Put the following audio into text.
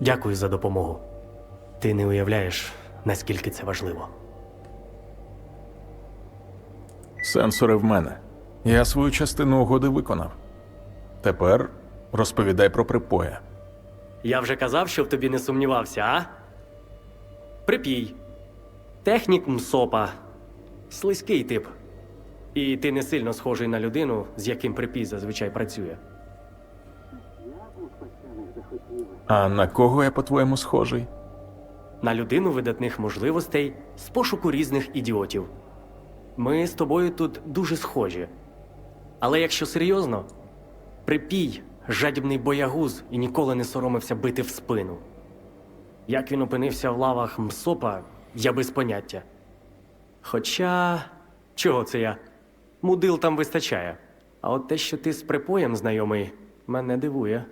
Дякую за допомогу. Ти не уявляєш, наскільки це важливо. Сенсори в мене. Я свою частину угоди виконав. Тепер розповідай про припоя. Я вже казав, що в тобі не сумнівався, а? Припій. Технік МСОПа. Слизький тип. І ти не сильно схожий на людину, з яким припій зазвичай працює. А на кого я, по-твоєму, схожий? На людину видатних можливостей з пошуку різних ідіотів. Ми з тобою тут дуже схожі. Але якщо серйозно, припій жадібний боягуз і ніколи не соромився бити в спину. Як він опинився в лавах МСОПа, я без поняття. Хоча. чого це я? Мудил там вистачає. А от те, що ти з припоєм знайомий, мене дивує.